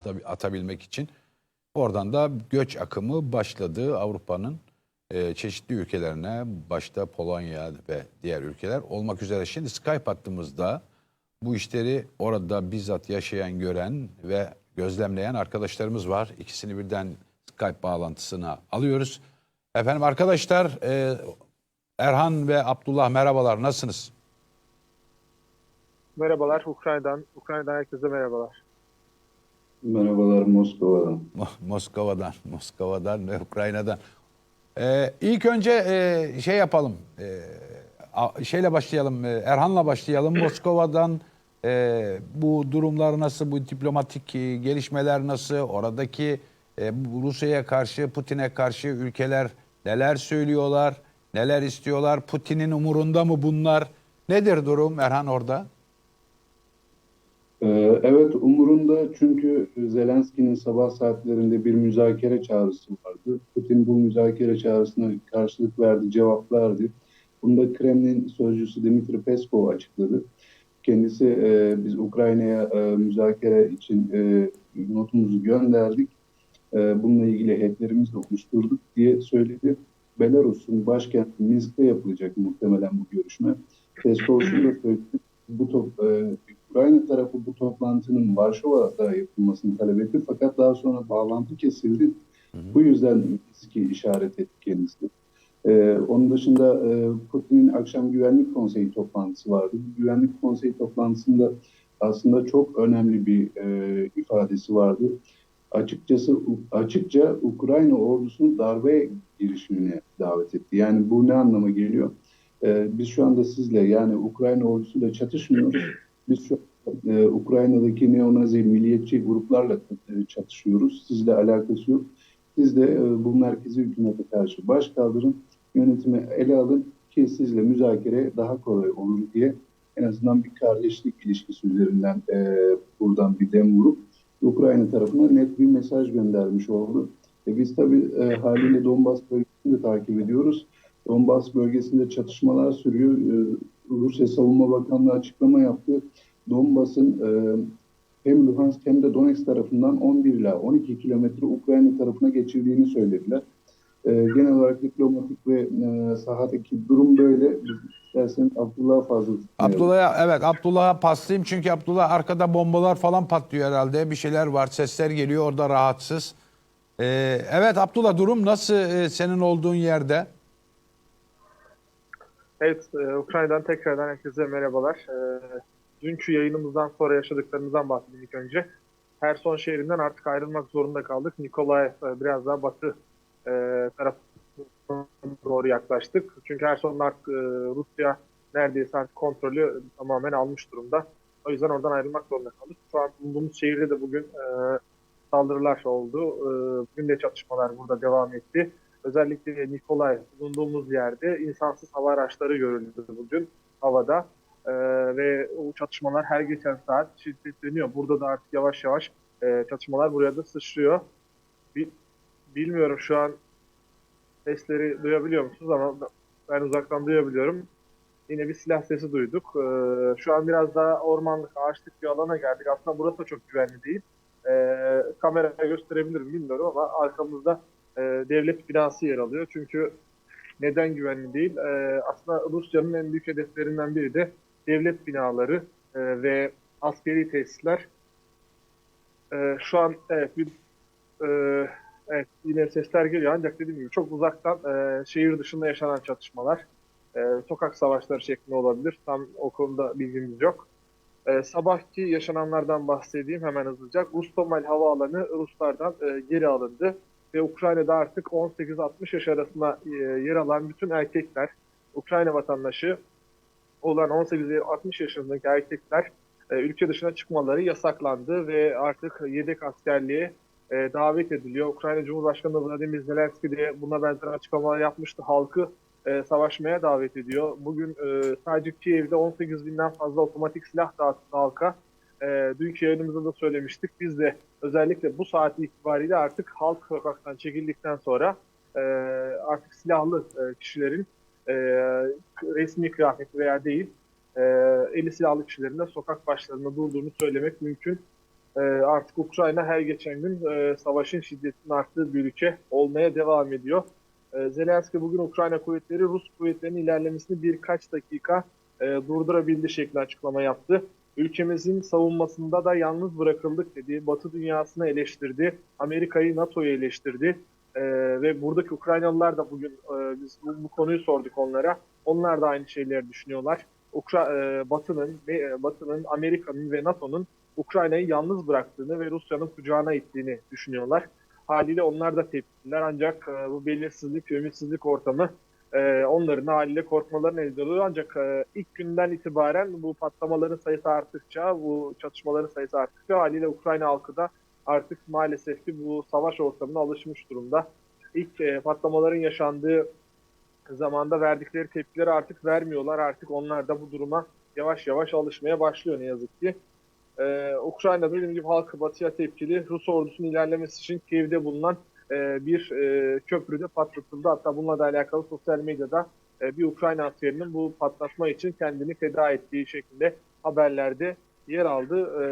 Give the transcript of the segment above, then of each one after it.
tabii atabilmek için. Oradan da göç akımı başladı Avrupa'nın e, çeşitli ülkelerine, başta Polonya ve diğer ülkeler olmak üzere. Şimdi Skype hattımızda bu işleri orada bizzat yaşayan, gören ve gözlemleyen arkadaşlarımız var. İkisini birden Skype bağlantısına alıyoruz. Efendim arkadaşlar, e, Erhan ve Abdullah merhabalar, nasılsınız? Merhabalar Ukrayna'dan. Ukrayna'dan herkese merhabalar. Merhabalar Moskova'dan. Mo- Moskova'dan, Moskova'dan ve Ukrayna'dan. Ee, ilk önce e, şey yapalım, e, şeyle başlayalım, e, Erhan'la başlayalım. Moskova'dan e, bu durumlar nasıl, bu diplomatik e, gelişmeler nasıl, oradaki e, Rusya'ya karşı, Putin'e karşı ülkeler neler söylüyorlar, neler istiyorlar, Putin'in umurunda mı bunlar? Nedir durum Erhan orada? Ee, evet umurunda çünkü Zelenski'nin sabah saatlerinde bir müzakere çağrısı vardı. Putin bu müzakere çağrısına karşılık verdi, cevap verdi. Bunu da Kremlin sözcüsü Dmitri Peskov açıkladı. Kendisi e, biz Ukrayna'ya e, müzakere için e, notumuzu gönderdik. E, bununla ilgili heyetlerimizi de oluşturduk diye söyledi. Belarus'un başkenti Minsk'te yapılacak muhtemelen bu görüşme. Peskov şunu da söyledi. Bu top, e, Ukrayna tarafı bu toplantının Varşova'da yapılmasını talep etti. Fakat daha sonra bağlantı kesildi. Bu yüzden Minsk'i işaret etti kendisi. Ee, onun dışında e, Putin'in akşam güvenlik konseyi toplantısı vardı. Bu güvenlik konseyi toplantısında aslında çok önemli bir e, ifadesi vardı. Açıkçası açıkça Ukrayna ordusunu darbe girişimine davet etti. Yani bu ne anlama geliyor? Ee, biz şu anda sizle yani Ukrayna ordusuyla çatışmıyoruz. Biz şu e, Ukrayna'daki neonazi milliyetçi gruplarla e, çatışıyoruz. Sizle alakası yok. Siz de e, bu merkezi hükümete karşı baş kaldırın, yönetimi ele alın ki sizle müzakere daha kolay olur diye en azından bir kardeşlik ilişkisi üzerinden e, buradan bir dem vurup Ukrayna tarafına net bir mesaj göndermiş oldu. E, biz tabii e, haliyle Donbas bölgesini de takip ediyoruz. Donbas bölgesinde çatışmalar sürüyor. E, Rusya Savunma Bakanlığı açıklama yaptı. Donbas'ın e, hem Luhansk hem de Donetsk tarafından 11 ila 12 kilometre Ukrayna tarafına geçildiğini söylediler. E, genel olarak diplomatik ve e, sahadaki durum böyle. İsterseniz Abdullah'a fazla. Abdullah'a evet Abdullah'a paslayayım çünkü Abdullah arkada bombalar falan patlıyor herhalde. Bir şeyler var, sesler geliyor orada rahatsız. Ee, evet Abdullah durum nasıl e, senin olduğun yerde? Evet, e, Ukrayna'dan tekrardan herkese merhabalar. E, dünkü yayınımızdan sonra yaşadıklarımızdan bahsedeyim ilk önce. Herson şehrinden artık ayrılmak zorunda kaldık. Nikolaev biraz daha batı e, tarafına doğru yaklaştık. Çünkü Herson'un artık e, Rusya neredeyse artık kontrolü tamamen almış durumda. O yüzden oradan ayrılmak zorunda kaldık. Şu an bulunduğumuz şehirde de bugün e, saldırılar oldu. E, bugün de çatışmalar burada devam etti. Özellikle Nikolay bulunduğumuz yerde insansız hava araçları görüldü bugün havada. Ee, ve o çatışmalar her geçen saat şiddetleniyor. Burada da artık yavaş yavaş e, çatışmalar buraya da sıçrıyor. Bil- bilmiyorum şu an sesleri duyabiliyor musunuz ama ben uzaktan duyabiliyorum. Yine bir silah sesi duyduk. Ee, şu an biraz daha ormanlık, ağaçlık bir alana geldik. Aslında burası da çok güvenli değil. Ee, kameraya gösterebilirim bilmiyorum ama arkamızda e, devlet binası yer alıyor. Çünkü neden güvenli değil? E, aslında Rusya'nın en büyük hedeflerinden biri de devlet binaları e, ve askeri tesisler. E, şu an evet bir e, evet yine sesler geliyor ancak dediğim gibi çok uzaktan e, şehir dışında yaşanan çatışmalar, e, sokak savaşları şeklinde olabilir. Tam o konuda bilgimiz yok. E, sabahki yaşananlardan bahsedeyim hemen hızlıca. Rustomel havaalanı Ruslardan e, geri alındı ve Ukrayna'da artık 18-60 yaş arasında e, yer alan bütün erkekler, Ukrayna vatandaşı olan 18-60 yaşındaki erkekler e, ülke dışına çıkmaları yasaklandı ve artık yedek askerliğe e, davet ediliyor. Ukrayna Cumhurbaşkanı Vladimir Zelenski de buna benzer açıklamalar yapmıştı. Halkı e, savaşmaya davet ediyor. Bugün e, sadece Kiev'de 18 binden fazla otomatik silah dağıttı halka. E, dünkü yayınımızda da söylemiştik. Biz de özellikle bu saat itibariyle artık halk sokaktan çekildikten sonra e, artık silahlı e, kişilerin e, resmi kıyafeti veya değil e, eli silahlı kişilerin de sokak başlarında durduğunu söylemek mümkün. E, artık Ukrayna her geçen gün e, savaşın şiddetinin arttığı bir ülke olmaya devam ediyor. E, Zelenski bugün Ukrayna kuvvetleri Rus kuvvetlerinin ilerlemesini birkaç dakika e, durdurabildi şeklinde açıklama yaptı. Ülkemizin savunmasında da yalnız bırakıldık dedi. Batı dünyasını eleştirdi. Amerika'yı, NATO'yu eleştirdi. E, ve buradaki Ukraynalılar da bugün e, biz bu, bu konuyu sorduk onlara. Onlar da aynı şeyleri düşünüyorlar. Ukra e, Batı'nın ve e, Batı'nın, Amerika'nın ve NATO'nun Ukrayna'yı yalnız bıraktığını ve Rusya'nın kucağına ittiğini düşünüyorlar. Haliyle onlar da tepkiler ancak e, bu belirsizlik ve ümitsizlik ortamı e, onların haliyle korkmalarına neden oluyor. Ancak e, ilk günden itibaren bu patlamaların sayısı arttıkça, bu çatışmaların sayısı arttıkça haliyle Ukrayna halkı da artık maalesef ki bu savaş ortamına alışmış durumda. İlk e, patlamaların yaşandığı zamanda verdikleri tepkileri artık vermiyorlar. Artık onlar da bu duruma yavaş yavaş alışmaya başlıyor ne yazık ki. Ee, Ukrayna'da dediğim gibi halkı batıya tepkili. Rus ordusunun ilerlemesi için Kiev'de bulunan e, bir e, köprüde patlatıldı. Hatta bununla da alakalı sosyal medyada e, bir Ukrayna askerinin bu patlatma için kendini feda ettiği şeklinde haberlerde yer aldı. E,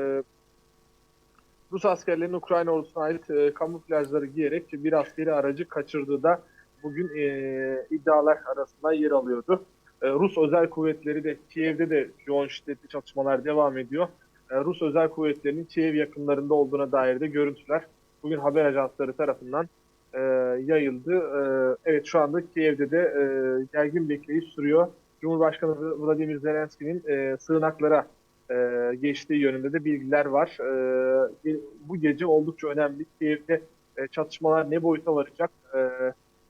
Rus askerlerinin Ukrayna ordusuna ait e, kamuflajları giyerek bir askeri aracı kaçırdığı da bugün e, iddialar arasında yer alıyordu. E, Rus özel kuvvetleri de Kiev'de de yoğun şiddetli çatışmalar devam ediyor. E, Rus özel kuvvetlerinin Kiev yakınlarında olduğuna dair de görüntüler bugün haber ajansları tarafından e, yayıldı. E, evet şu anda Kiev'de de e, gergin bekleyiş sürüyor. Cumhurbaşkanı Vladimir Zelenski'nin e, sığınaklara e, geçtiği yönünde de bilgiler var. E, bu gece oldukça önemli. Kiev'de e, çatışmalar ne boyuta varacak, e,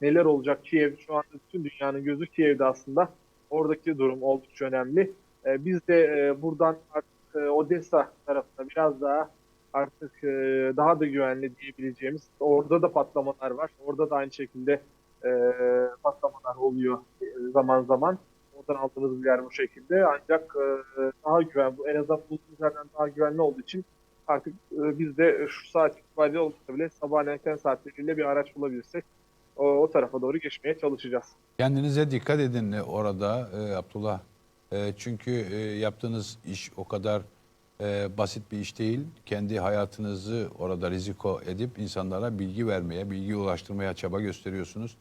neler olacak Kiev şu anda bütün dünyanın gözü Kiev'de aslında. Oradaki durum oldukça önemli. E, biz de e, buradan artık e, Odessa tarafına biraz daha artık e, daha da güvenli diyebileceğimiz orada da patlamalar var. Orada da aynı şekilde e, patlamalar oluyor e, zaman zaman. Oradan aldığımız bilgiler bu şekilde. Ancak e, daha güven, en azından bulunduğumuz yerden daha güvenli olduğu için artık e, biz de şu saat itibariyle olsa bile sabahın erken saatleriyle bir araç bulabilirsek o, o tarafa doğru geçmeye çalışacağız. Kendinize dikkat edin orada e, Abdullah. E, çünkü e, yaptığınız iş o kadar e, basit bir iş değil. Kendi hayatınızı orada riziko edip insanlara bilgi vermeye, bilgi ulaştırmaya çaba gösteriyorsunuz.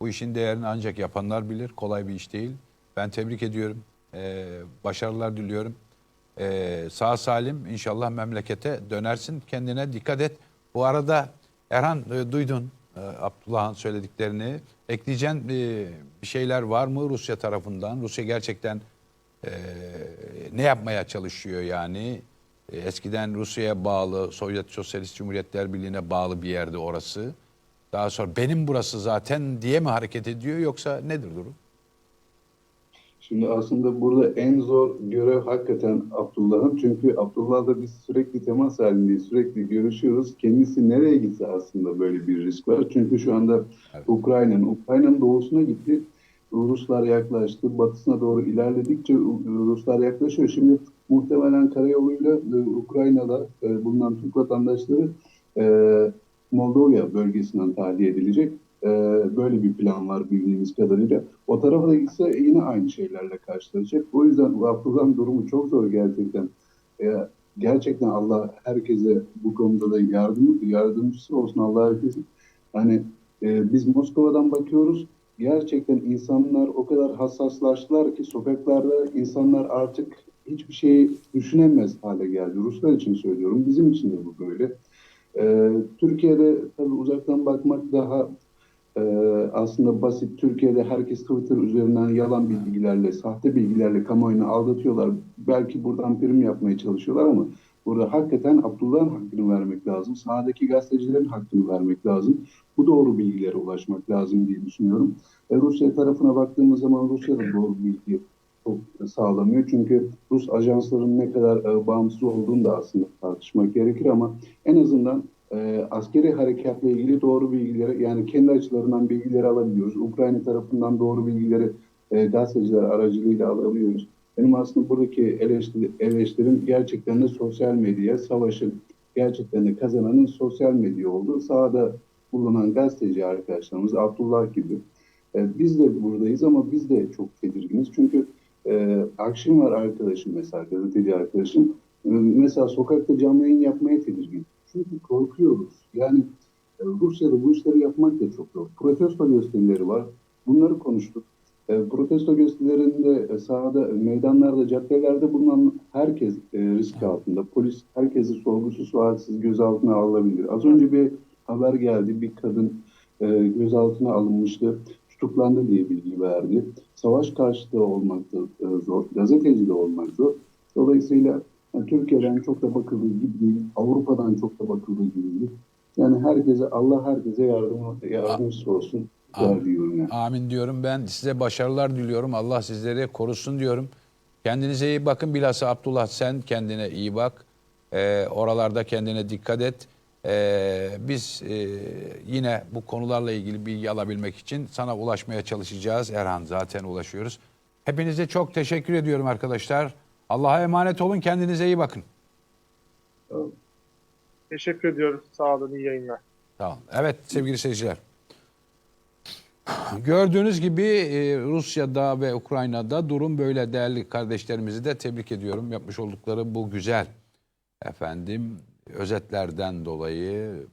Bu işin değerini ancak yapanlar bilir. Kolay bir iş değil. Ben tebrik ediyorum. E, başarılar diliyorum. E, sağ salim inşallah memlekete dönersin. Kendine dikkat et. Bu arada Erhan e, duydun e, Abdullah'ın söylediklerini. Ekleyeceğin e, bir şeyler var mı Rusya tarafından? Rusya gerçekten e, ne yapmaya çalışıyor yani? E, eskiden Rusya'ya bağlı, Sovyet Sosyalist Cumhuriyetler Birliği'ne bağlı bir yerde orası. Daha sonra benim burası zaten diye mi hareket ediyor yoksa nedir durum? Şimdi aslında burada en zor görev hakikaten Abdullah'ın. Çünkü Abdullah'la biz sürekli temas halindeyiz, sürekli görüşüyoruz. Kendisi nereye gitse aslında böyle bir risk var. Çünkü şu anda Evet. Ukrayna'nın, Ukrayna'nın doğusuna gitti. Ruslar yaklaştı. Batısına doğru ilerledikçe Ruslar yaklaşıyor. Şimdi muhtemelen karayoluyla e, Ukrayna'da e, bulunan Türk vatandaşları e, Moldova bölgesinden tahliye edilecek. E, böyle bir plan var bildiğimiz kadarıyla. O tarafa da gitse yine aynı şeylerle karşılaşacak. O yüzden Abdullah'ın durumu çok zor gerçekten. E, gerçekten Allah herkese bu konuda da yardım, yardımcısı olsun Allah herkesin. Hani e, biz Moskova'dan bakıyoruz. Gerçekten insanlar o kadar hassaslaştılar ki sokaklarda insanlar artık hiçbir şeyi düşünemez hale geldi. Ruslar için söylüyorum. Bizim için de bu böyle. E, Türkiye'de tabii uzaktan bakmak daha e, aslında basit. Türkiye'de herkes Twitter üzerinden yalan bilgilerle, sahte bilgilerle kamuoyunu aldatıyorlar. Belki buradan prim yapmaya çalışıyorlar ama burada hakikaten Abdullah'ın hakkını vermek lazım. Sahadaki gazetecilerin hakkını vermek lazım. Bu doğru bilgilere ulaşmak lazım diye düşünüyorum. E, Rusya tarafına baktığımız zaman Rusya da doğru bilgi çok sağlamıyor. Çünkü Rus ajansların ne kadar e, bağımsız olduğunu da aslında tartışmak gerekir ama en azından e, askeri harekatla ilgili doğru bilgileri yani kendi açılarından bilgileri alabiliyoruz. Ukrayna tarafından doğru bilgileri e, gazeteciler aracılığıyla alabiliyoruz. Benim aslında buradaki eleştiri, eleştirim gerçekten de sosyal medya, savaşın gerçekten de kazananın sosyal medya olduğu. Sahada bulunan gazeteci arkadaşlarımız Abdullah gibi. E, biz de buradayız ama biz de çok tedirginiz. Çünkü e, Akşin var arkadaşım mesela gazeteci arkadaşım. e, mesela sokakta canlı yayın yapmaya tedirgin. Çünkü korkuyoruz. Yani e, Rusya'da bu işleri yapmak da çok zor. Protesto gösterileri var. Bunları konuştuk. E, protesto gösterilerinde e, sahada, e, meydanlarda, caddelerde bulunan herkes e, risk altında. Polis herkesi sorgusuz sualsiz gözaltına alabilir. Az önce bir haber geldi. Bir kadın e, gözaltına alınmıştı. Tutuklandı diye bilgi verdi. Savaş karşıtı olmak da e, zor. Gazeteci de olmak zor. Dolayısıyla yani Türkiye'den çok da bakıldığı gibi değil. Avrupa'dan çok da bakıldığı gibi değil. Yani herkese Allah herkese yardım yardımcısı olsun. Der diyorum yani. Amin diyorum. Ben size başarılar diliyorum. Allah sizleri korusun diyorum. Kendinize iyi bakın. Bilhassa Abdullah sen kendine iyi bak. Ee, oralarda kendine dikkat et. Ee, biz e, yine bu konularla ilgili bilgi alabilmek için sana ulaşmaya çalışacağız. Erhan zaten ulaşıyoruz. Hepinize çok teşekkür ediyorum arkadaşlar. Allah'a emanet olun. Kendinize iyi bakın. Teşekkür ediyoruz. Sağ olun. iyi yayınlar. Tamam. Evet sevgili seyirciler. Gördüğünüz gibi e, Rusya'da ve Ukrayna'da durum böyle değerli kardeşlerimizi de tebrik ediyorum. Yapmış oldukları bu güzel efendim özetlerden dolayı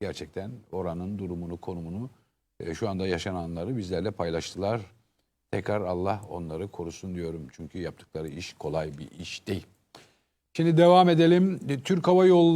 gerçekten oranın durumunu, konumunu e, şu anda yaşananları bizlerle paylaştılar. Tekrar Allah onları korusun diyorum. Çünkü yaptıkları iş kolay bir iş değil. Şimdi devam edelim. Türk Hava Yolları